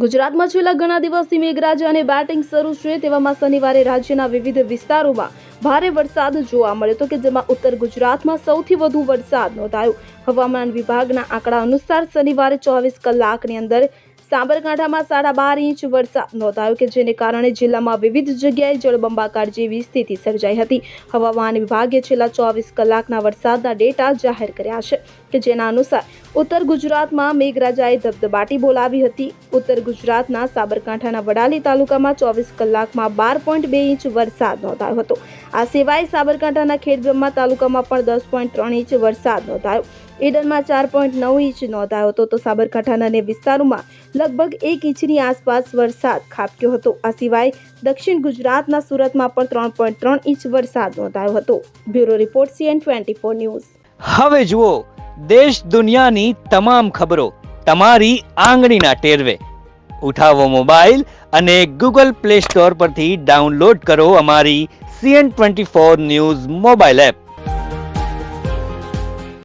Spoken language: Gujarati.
ગુજરાતમાં છેલ્લા ઘણા દિવસથી મેઘરાજા અને બેટિંગ શરૂ છે, તેવામાં શનિવારે રાજ્યના વિવિધ વિસ્તારોમાં ભારે વરસાદ જોવા મળ્યો હતો કે જેમાં ઉત્તર ગુજરાતમાં સૌથી વધુ વરસાદ નોંધાયો. હવામાન વિભાગના આંકડા અનુસાર શનિવારે ચોવીસ કલાકની અંદર સાબરકાંઠામાં સાડા બાર ઇંચ વરસાદ નોંધાયો કે જેને કારણે જિલ્લામાં વિવિધ જગ્યાએ જળબંબાકાર જેવી સ્થિતિ સર્જાઈ હતી. હવામાન વિભાગે છેલ્લા ચોવીસ કલાકના વરસાદના ડેટા જાહેર કર્યા છે કે જેના અનુસાર ઉત્તર ગુજરાતમાં મેઘરાજાએ ધબધબાટી બોલાવી હતી. ઉત્તર ગુજરાતના સાબરકાંઠાના વડાલી તાલુકામાં ચોવીસ કલાકમાં બાર પોઈન્ટ બે ઇંચ વરસાદ નોંધાયો હતો. આ સિવાય સાબરકાંઠાના ખેડબ્રહ્મા તાલુકામાં પણ દસ પોઈન્ટ ત્રણ ઇંચ વરસાદ નોંધાયો. ઈડનમાં ચાર પોઈન્ટ નવ ઇંચ નોંધાયો હતો તો સાબરકાંઠાના વિસ્તારોમાં લગભગ એક ઇંચની આસપાસ વરસાદ ખાબક્યો હતો. આ સિવાય દક્ષિણ ગુજરાતના સુરતમાં પણ ત્રણ પોઈન્ટ ત્રણ ઇંચ વરસાદ નોંધાયો હતો. Bureau report CN twenty four news. હવે જુઓ, દેશ દુનિયાની તમામ ખબરો તમારી આંગળીના ટેરવે. ઉઠાવો મોબાઈલ અને ગૂગલ પ્લે સ્ટોર પરથી ડાઉનલોડ કરો અમારી CN twenty four news mobile app.